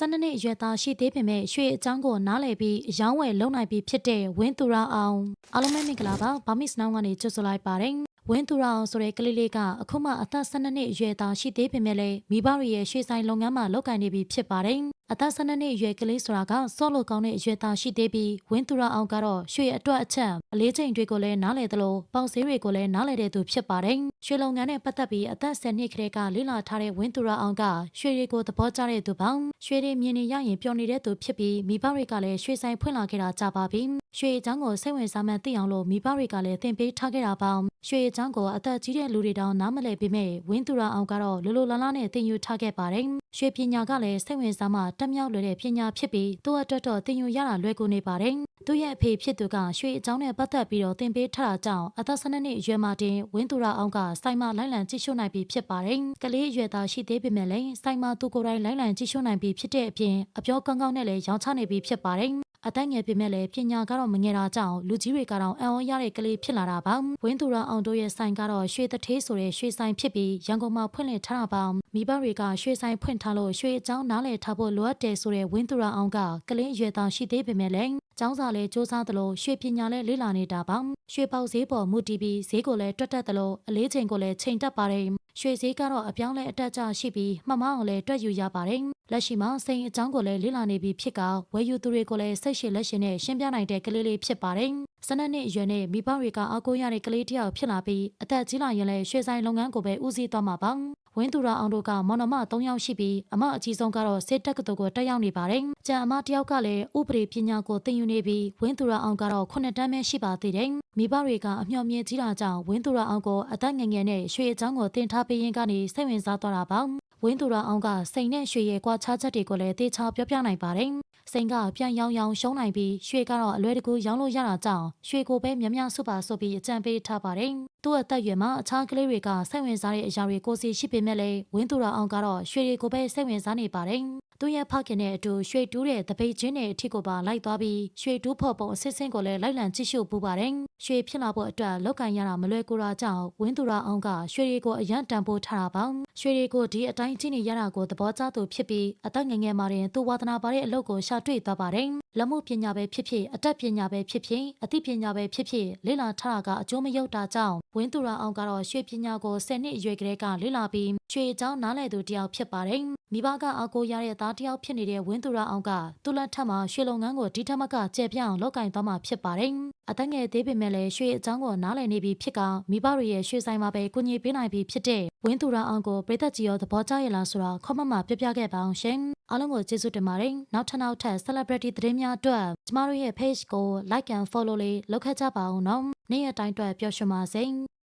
12နှစ်အရွယ်သားရှိသေးပေမဲ့ရွှေအကြောင်းကိုနားလည်ပြီးအယောင်းဝယ်လုံနိုင်ပြီးဖြစ်တဲ့ဝင်းသူရအောင်အားလုံးပဲမင်္ဂလာပါဘာမစ်နောင်းကနေကြိုဆိုလိုက်ပါတယ်ဝင်းသူရအောင်ဆိုတဲ့ကလေးလေးကအခုမှအသက်12နှစ်အရွယ်သားရှိသေးပေမဲ့လည်းမိဘတွေရဲ့ရွှေဆိုင်လုပ်ငန်းမှာလုပ်ကိုင်နေပြီဖြစ်ပါတယ် အသက်12နှစ်အရွယ်ကလေးဆိုတာကစော့လို့ကောင်းတဲ့အရွယ်သားရှိသေးပြီးဝင်းသူရအောင်ကတော့ရွှေအတွက်အချက်အလေးချိန်တွေကိုလည်းနားလည်သလိုပေါက်ဈေးတွေကိုလည်းနားလည်တဲ့သူဖြစ်ပါတယ်ရွှေလုပ်ငန်းနဲ့ပတ်သက်ပြီးအသက်10နှစ်ကလေးကလေ့လာထားတဲ့ဝင်းသူရအောင်ကရွှေတွေကိုသဘောကျတဲ့သူပေါင်းရွှေတွေမြင်နေရရင်ပျော်နေတဲ့သူဖြစ်ပြီးမိဘတွေကလည်းရွှေဆိုင်ဖွင့်လာခဲ့တာကြာပါပြီရွှေအကြောင်းကိုစိတ်ဝင်စားမှန်းသိအောင်လို့မိဘတွေကလည်းသင်ပေးထားခဲ့တာပေါင်းရွှေအကြောင်းကိုအသက်ကြီးတဲ့လူတွေတောင်နားမလည်ပေမဲ့ဝင်းသူရအောင်ကတော့လိုလိုလားလားနဲ့သင်ယူထားခဲ့ပါတယ်ရွှေပညာကလည်းစိတ်ဝင်စားမှတက်မြောက်လွယ်တဲ့ပညာဖြစ်ပြီးသူ့အတွက်တော့သင်ယူရတာလွယ်ကူနေပါတယ်သူ့ရဲ့အဖေဖြစ်သူကရွှေအကြောင်းနဲ့ပတ်သက်ပြီးတော့သင်ပေးထားတာကြောင့်အသက်12နှစ်အရွယ်မှာတင်ဝင်းသူရအောင်ကစိုင်းမလိုက်လံကြည့်ရှုနိုင်ပြီဖြစ်ပါတယ်ကလေးအရွယ်သားရှိသေးပေမဲ့လည်းစိုင်းမသူကိုယ်တိုင်လိုက်လံကြည့်ရှုနိုင်ပြီဖြစ်တဲ့အပြင်အပြောကောင်းကောင်းနဲ့လည်းရောင်းချနေပြီဖြစ်ပါတယ် အသက်ငယ်ပေမဲ့လည်းပညာကတော့မငယ်တာကြောင့်လူကြီးတွေကတော့အံ့ဩရတဲ့ကလေးဖြစ်လာတာပါဝင်းသူရအောင်တို့ရဲ့ဆိုင်ကတော့ရွှေတထေးဆိုတဲ့ရွှေဆိုင်ဖြစ်ပြီးရန်ကုန်မှာဖွင့်လှစ်ထားတာပါမိဘတွေကရွှေဆိုင်ဖွင့်ထားလို့ရွှေအကြောင်းနားလည်ထားဖို့လိုအပ်တယ်ဆိုတဲ့ဝင်းသူရအောင်ကကလေးအရွယ်သားရှိသေးပေမဲ့လည်းကျောင်းစာလည်းစူးစမ်းသလိုရွှေပညာလည်းလေ့လာနေတာပါရွှေပေါက်ဈေးပေါ်မူတည်ပြီးဈေးကိုလည်းတွက်တက်သလိုအလေးချိန်ကိုလည်းချိန်တက်ပါတယ်ရွှေဈေးကတော့အပြောင်းလဲအတက်အကျရှိပြီးမှတ်မအောင်လည်းတွက်ယူရပါတယ် လက်ရှိမှာစိန်အကြောင်းကိုလည်းလေ့လာနေပြီးဖြစ်ကဝယ်ယူသူတွေကိုလည်းစိတ်ရှိလက်ရှိနဲ့ရှင်းပြနိုင်တဲ့ကလေးလေးဖြစ်ပါတယ်စနစ်နှစ်အရွယ်နဲ့မိဘတွေကအားကိုးရတဲ့ကလေးတစ်ယောက်ဖြစ်လာပြီးအသက်ကြီးလာရင်လည်းရွှေဆိုင်လုပ်ငန်းကိုပဲဦးစီးသွားမှာပါဝင်းသူရအောင်တို့ကမော်နမ3ယောက်ရှိပြီးအမအကြီးဆုံးကတော့စစ်တက္ကသိုလ်ကိုတက်ရောက်နေပါတယ်။ကျန်အမတစ်ယောက်ကလည်းဥပဒေပညာကိုသင်ယူနေပြီးဝင်းသူရအောင်ကတော့9တန်းပဲရှိပါသေးတယ်။မိဘတွေကအမျှော်မြင်ကြီးတာကြောင့်ဝင်းသူရအောင်ကိုအသက်ငယ်ငယ်နဲ့ရွှေအကြောင်းကိုသင်ထားပေးရင်းကနေစိတ်ဝင်စားသွားတာပါ။ ဝင်းသူရအောင်ကစိန်နဲ့ရွှေရဲ့ကွာခြားချက်တွေကိုလည်းသေချာပြောပြနိုင်ပါတယ်။စိန်ကပြန်ရောင်ရောင်ရှုံးနိုင်ပြီးရွှေကတော့အလွယ်တကူရောင်းလို့ရတာကြောင့်ရွှေကိုပဲမြများစုပါဆိုပြီးအကြံပေးထားပါတယ်။သူ့အသက်အရွယ်မှာအခြားကလေးတွေကစိတ်ဝင်စားတဲ့အရာတွေကိုစီရှိပေမဲ့လည်းဝင်းသူရအောင်ကတော့ရွှေတွေကိုပဲစိတ်ဝင်စားနေပါတယ်။သူရဲ့ဖခင်နဲ့အတူရွှေတူးတဲ့တပိတ်ချင်းနဲ့အထစ်ကိုပါလိုက်သွားပြီးရွှေတူးဖို့ပုံအစစ်စင်းကိုလည်းလိုက်လံကြည့်ရှုပူပါတယ်။ရွှေဖြစ်လာဖို့အတွက်လောက်ကန်ရတာမလွယ်ကူတာကြောင့်ဝင်းသူရအောင်ကရွှေတွေကိုအရန်တန်ဖိုးထားတာပါ။ရွှေတွေကိုဒီအတိုင်းကြည့်နေရတာကိုသဘောကျသူဖြစ်ပြီးအသက်ငယ်ငယ်မှာတင်သူဝါသနာပါတဲ့အလုပ်ကိုရှာတွေ့သွားပါတယ်။လက်မှုပညာပဲဖြစ်ဖြစ်အတတ်ပညာပဲဖြစ်ဖြစ်အသိပညာပဲဖြစ်ဖြစ်လေ့လာထားတာကအကျိုးမရောက်တာကြောင့်ဝင်းသူရအောင်ကတော့ရွှေပညာကို10နှစ်အရွယ်ကလေးကလေ့လာပြီးရွှေအကြောင်းနားလည်သူတစ်ယောက်ဖြစ်ပါတယ်။ မိဘကအားကိုးရတဲ့သားတစ်ယောက်ဖြစ်နေတဲ့ဝင်းသူရအောင်ကသူ့လက်ထက်မှာရွှေလုပ်ငန်းကိုဒီထက်မကကျေပြန့်အောင်လုပ်ကင်သွားမှာဖြစ်ပါတယ်။အသက်ငယ်သေးပေမဲ့လည်းရွှေအကြောင်းကိုနားလည်နေပြီဖြစ်ကမိဘတွေရဲ့ရွှေဆိုင်မှာပဲကူညီပေးနိုင်ပြီဖြစ်တဲ့ဝင်းသူရအောင်ကိုပြည်သက်ကြီးရောသဘောကျရလားဆိုတာခေါမမပြပြခဲ့ပါအောင်ရှင်။အားလုံးကိုကျေးဇူးတင်ပါတယ်။နောက်ထပ်နောက်ထပ် celebrity သတင်းများအတွက်ကျမတို့ရဲ့ page ကို like and follow လေးလုပ်ခဲ့ကြပါဦးနော်။နေ့ရက်တိုင်းအတွက်ပျော်ရွှင်ပါစေ။